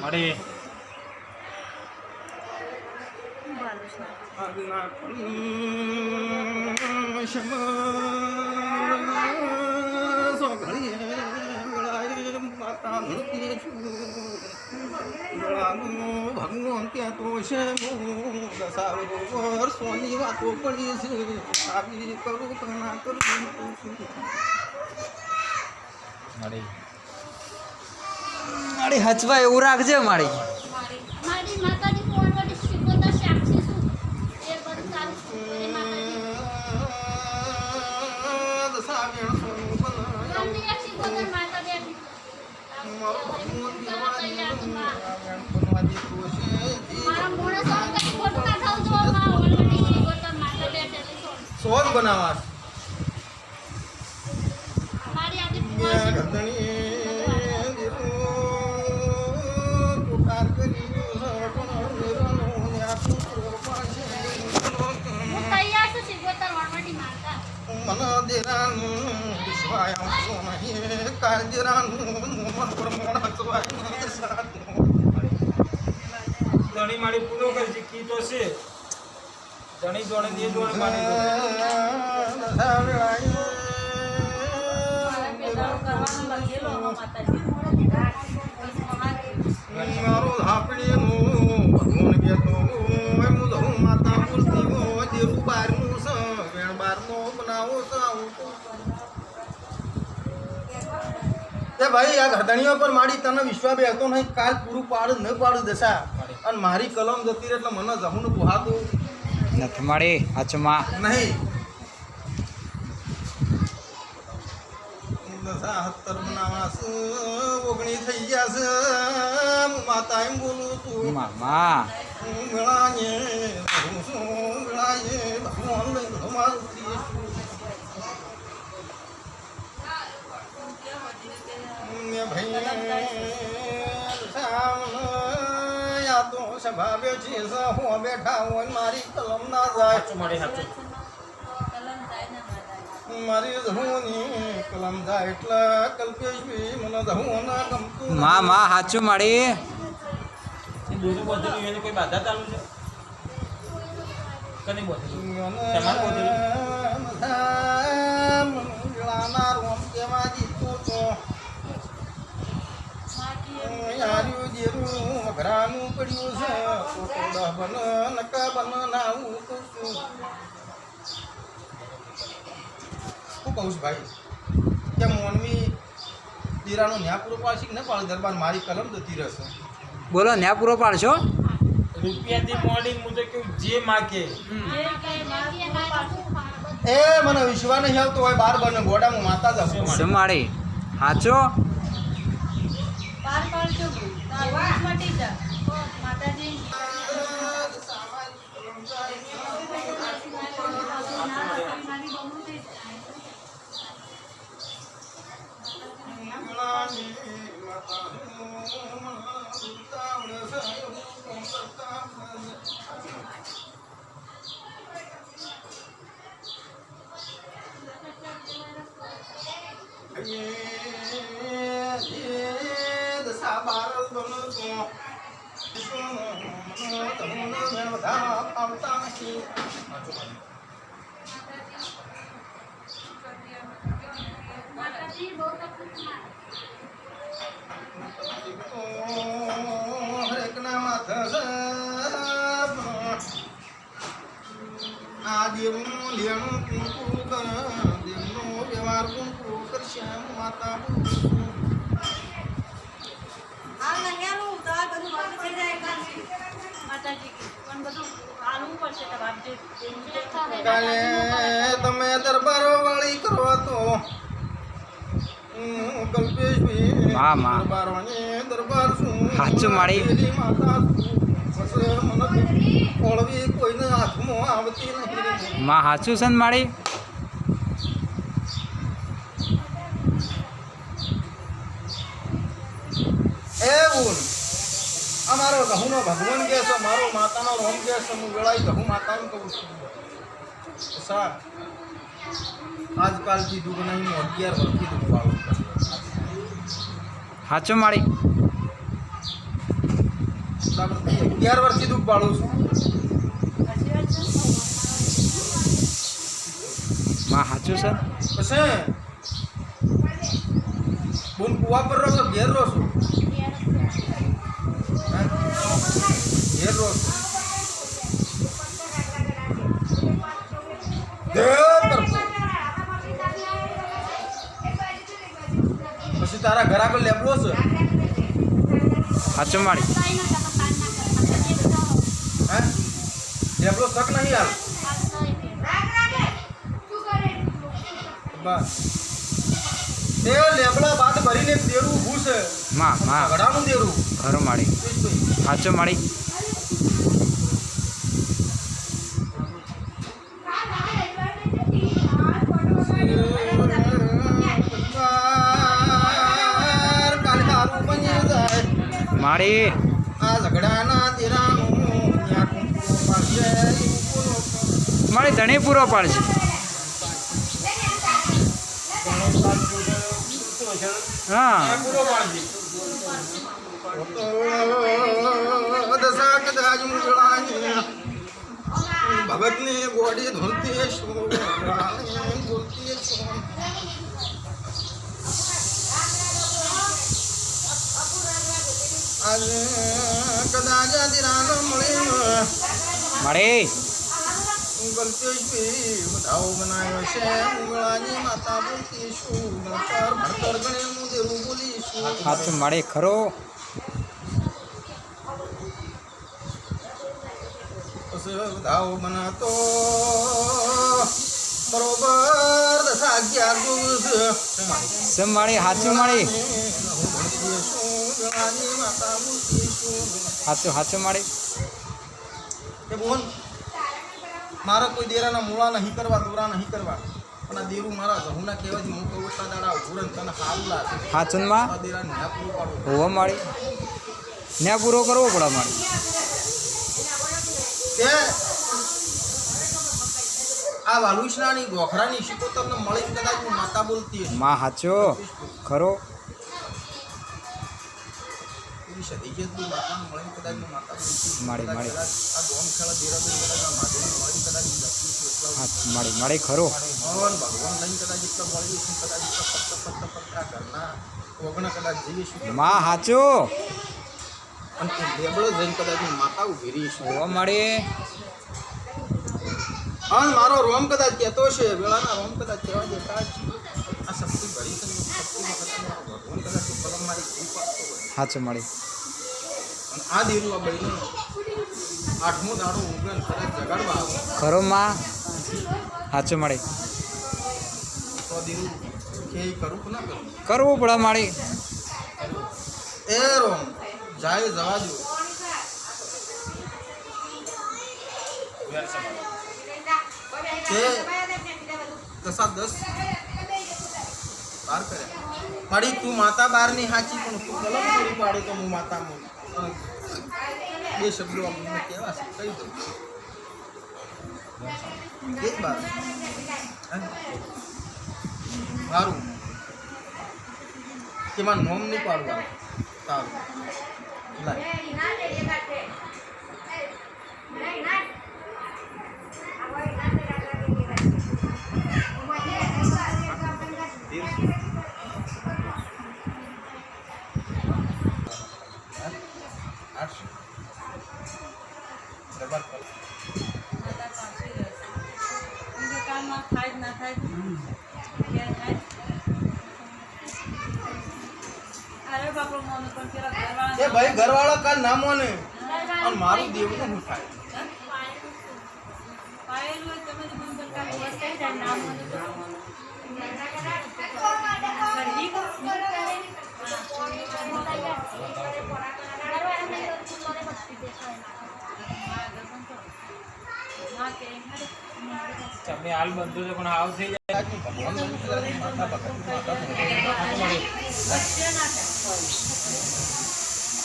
મળી ભગવાન ત્યાં તો છે સોની વાતો પડી છે આવી કરું કે ના કરું મારી હચવા એવું રાખજે મારી સોનું બનાવવા મારી આજે ફુવા છે. હું તૈયાર છું શીખવતા વળવટી માતા. ધણી મારી પૂરો કરી કી તો છે ધણી જોડે દે જોડે મારી ભાઈ આ ઘરધણીઓ પર મારી તને વિશ્વાસ બેસતો નહીં. કાલ પૂરું પાડ ન પાડું દશા. અને મારી કલમ જતી રહે એટલે મને જમું ને પોહાતું નથી મળી હચમાં. નહીં. સત્તર મનાવાસ ઓગણી થઈ ગયા છે હું માતા એમ બોલું છું મામા. મેળાએ હું શું મેળાએ ભગવાન લઈ તમારું ભાઈ તો સ્વભાવે છે હું બેઠા હોય મારી કલમ ના જાય મા મા સાચું મળી એ દૂધ બોધેલું એની કોઈ બાધા ચાલુ છે? કની બોધેલું? તમારે બોધેલું? મંગળાના રોમ કેવા જીતું તો. યાર્યું જેરું મઘરાનું પડ્યું છે. બન નકા બન નાવું તો શું શું કહું છું ભાઈ કે મોનવી દીરાનો ન્યા પૂરો પાડશે કે ન પાડે? દરબાર મારી કલમ જતી રહેશે. બોલો ન્યા પૂરો પાડશો? રૂપિયાથી મોડી હું તો કેવું જે માગે. એ મને વિશ્વાસ નહીં આવતો હોય બાર બને ગોડામાં માતા જ હશે હાચો? માળી સાચો પાડજો મટી જા. માતાજી. માતાજી બહુ તકલીફમાં. આ દેવનું લેણું કુંકુ કર દેવનો વ્યવહાર કુંકુ કરશે માતા આ નૈયાનું તો આ બધું બંધ થઈ જાય કાલથી. માતાજી કે પણ પડશે તો આપજે કાલે તમે દરબાર વાળી કરો તો વાહ, માં. દરબારોને દરબાર શું માળી. પેલી માતા ઓળવી કોઈને હાથમાં આવતી નહીં માં સાચું છે ને માળી? એવું અમારો ઘઉંનો ભગવાન કે છે મારો માતાનો રોમ કે છે હું વેળાઈ ઘઉં માતાને કહું છું. સા આજકાલથી દુઃખ નહીં હું અગિયાર વર્ષથી દુઃખ પાડું સાચું માળી? અગિયાર વર્ષથી દૂધ પાડું છું. માં સાચું છે? પછી બોન કુવા પર રહો છો ઘેર રહો છો? ઘેર રહો છો. પછી તારા ઘર આગળ લેબડો છે? સાચું માળી હે લેબડો તક નહીં હાલ બસ તે લેબડા બાદ ભરીને દેરું છે માં માં ઘડાનું દેરું ખરું માળી સાચું માળી તારું માળી આ ઝઘડાના ત્યાં પાસે ધણી પૂરો પાડશે. હા. ભગતની ગોડી ધૂલતી શું? આજે કદાચ દિરાનો મળી. માળી. સાચું માળી ખરો. બધાઓ બનાતો બરોબર દશા અગિયાર દિવસ સમ માળી સાચું સાચું માળી? એ બોલ. મારા કોઈ દેરાના મૂળા નહીં કરવા દોરા નહીં કરવા. પણ આ દેરું મારા ઘઉંના કહેવાથી હું કહું એટલા દાડા ઉભું તને સારું લાગે. સાચું માં દેરા ન્યા પૂરો પાડો. હોવા માળી ન્યા પૂરો કરવો પડે માળી તે આ વાલુષ્ણાની ગોખરાની શીખો તમને મળી કદાચ હું માતા બોલતી હશે. હાચો. ખરો. માતાને મળીને. માળી, માળી. આ ગોમ ખેડા દેરાદરી કદાચ માળી માળી ખરો. ભગવાન ભગવાન લઈને કદાચ મળી છું ઘરના જઈએ માં સાચું અને લેબડો જઈને કદાચ માતા ઊભી રહી છું હોવા માળી અને મારો રોમ કદાચ કહેતો છે વેળાના રોમ કદાચ કહેવા દેતા આ શક્તિ ભરી મારો ભગવાન કદાચ પલમ મારી સાચું માળી અને આ દેરું આ બહેનો આઠમો દાડો ને કદાચ જગાડવા આવે. ખરો માં સાચું મળે. તો દેરું કે કરું કે ના કરું? કરવું પડે મારી. એ રોમ જાય જવા દો દસા દસ બાર કર્યા. મારી તું માતા બારની હાચી પણ તું કલમ પૂરી પાડી તો હું માતા મોં બે શબ્દો અમને મને કહેવા છે. કઈ દઉં એક બાર? મારું તેમાં નોમ નહીં પાડવાનું. સારું. લાય. આઠસો ડબલ થાય ના થાય એ ભાઈ ઘરવાળો કાલ ના મોને અને મારું દેવું શું થાય. હાલ બંધો પણ થઈ જાય.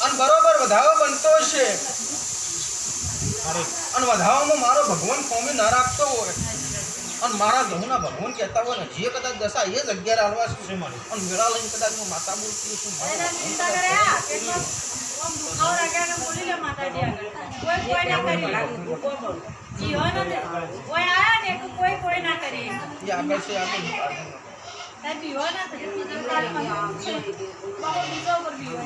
અને બરોબર વધાવો બનતો છે અને વધાવામાં મારો ભગવાન કોમી ના રાખતો હોય. અને મારા ઘઉંના ભગવાન કહેતા હોય ને જે કદાચ દશા એ જ અગિયાર હાલવા છે. મારી અને મેળા લઈને કદાચ હું માતા બોલતી છું ચિંતા કરે આ પેટમાં આમ દુખાવો લાગ્યા ને બોલી લે માતાજી આગળ કોઈ કોઈ ના કરી જીવો ને કોઈ આયા ને કે કોઈ કોઈ ના કરી એ આગળ છે આગળ તાર બીવો ના થાય બાબા બીજા ઉપર બીવો